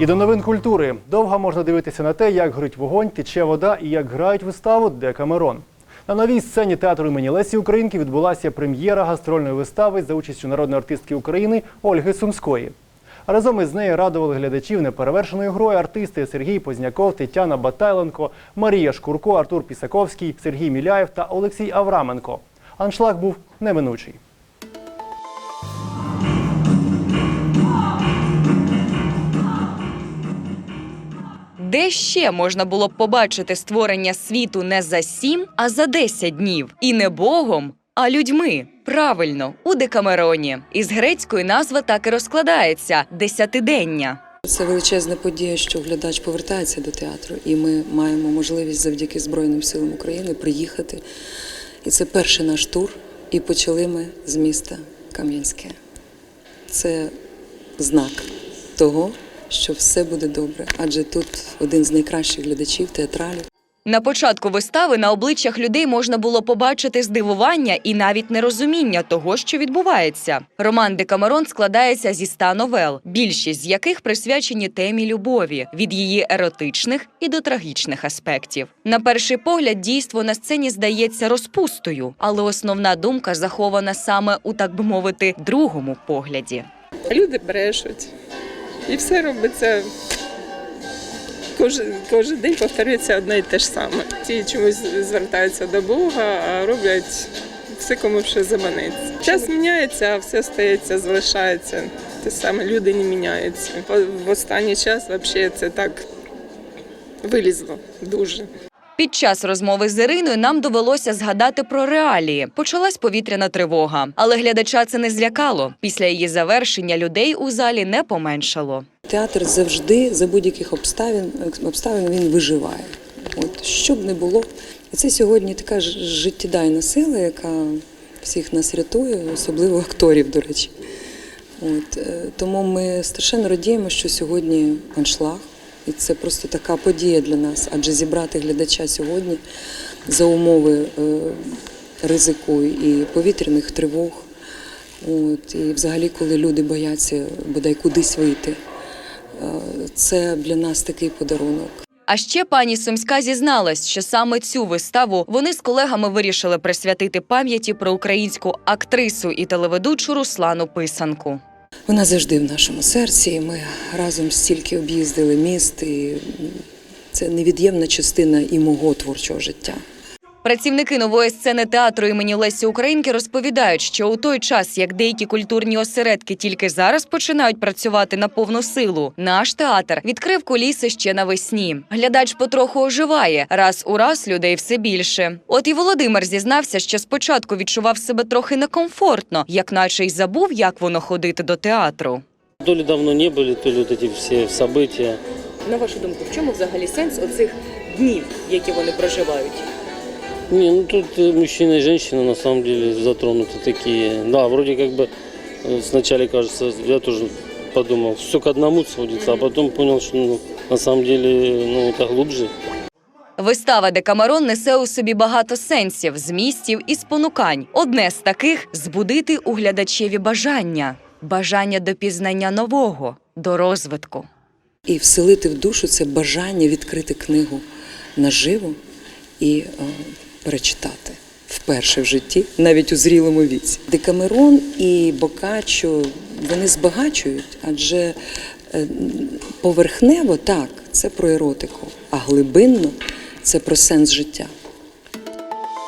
І до новин культури довго можна дивитися на те, як горить вогонь, тече вода і як грають виставу Декамерон. На новій сцені театру імені Лесі Українки відбулася прем'єра гастрольної вистави за участю народної артистки України Ольги Сумської. Разом із нею радували глядачів неперевершеною грою артисти Сергій Позняков, Тетяна Батайленко, Марія Шкурко, Артур Пісаковський, Сергій Міляєв та Олексій Авраменко. Аншлаг був неминучий. Де ще можна було б побачити створення світу не за сім, а за десять днів, і не Богом, а людьми. Правильно, у Декамероні. Із грецької назва так і розкладається десятидення. Це величезна подія, що глядач повертається до театру, і ми маємо можливість завдяки Збройним силам України приїхати. І це перший наш тур. І почали ми з міста Кам'янське. Це знак того, що все буде добре, адже тут один з найкращих глядачів театралів. На початку вистави на обличчях людей можна було побачити здивування і навіть нерозуміння того, що відбувається. Роман Декамерон складається зі ста новел, більшість з яких присвячені темі любові від її еротичних і до трагічних аспектів. На перший погляд, дійство на сцені здається розпустою, але основна думка захована саме у так би мовити другому погляді. Люди брешуть. І все робиться. Кожен, кожен день повторюється одне і те ж саме. Ті чомусь звертаються до Бога, а роблять все, кому що заманеться. Час міняється, а все стається, залишається. Те саме люди не міняються. В останній час взагалі це так вилізло дуже. Під час розмови з Іриною нам довелося згадати про реалії. Почалась повітряна тривога, але глядача це не злякало. Після її завершення людей у залі не поменшало. Театр завжди за будь-яких обставин, обставин він виживає. От що б не було. І це сьогодні така життєдайна сила, яка всіх нас рятує, особливо акторів, до речі. От, е, тому ми страшенно радіємо, що сьогодні аншлаг. І це просто така подія для нас, адже зібрати глядача сьогодні за умови е, ризику і повітряних тривог. От, і взагалі, коли люди бояться бодай кудись вийти, е, це для нас такий подарунок. А ще пані Сумська зізналась, що саме цю виставу вони з колегами вирішили присвятити пам'яті про українську актрису і телеведучу Руслану Писанку. Вона завжди в нашому серці. і Ми разом стільки об'їздили міст, і це невід'ємна частина і мого творчого життя. Працівники нової сцени театру імені Лесі Українки розповідають, що у той час, як деякі культурні осередки тільки зараз починають працювати на повну силу, наш театр відкрив куліси ще навесні. Глядач потроху оживає, раз у раз людей все більше. От і Володимир зізнався, що спочатку відчував себе трохи некомфортно, як наче й забув, як воно ходити до театру. То ли давно не были, то ли вот эти все события. На вашу думку, в чому взагалі сенс оцих днів, які вони проживають? Не, ну тут э, мужчина и женщина на самом деле затронуты такие. Да, вроде как бы э, сначала кажется, я тоже подумал, все к одному сводится, а потом понял, что ну, на самом деле ну, это глубже. Вистава Декамерон несе у собі багато сенсів, змістів і спонукань. Одне з таких збудити у глядачеві бажання, бажання до пізнання нового, до розвитку. І вселити в душу це бажання відкрити книгу наживо і е, перечитати вперше в житті, навіть у зрілому віці. Декамерон і Бокаччо вони збагачують, адже е, поверхнево так, це про еротику, а глибинно це про сенс життя.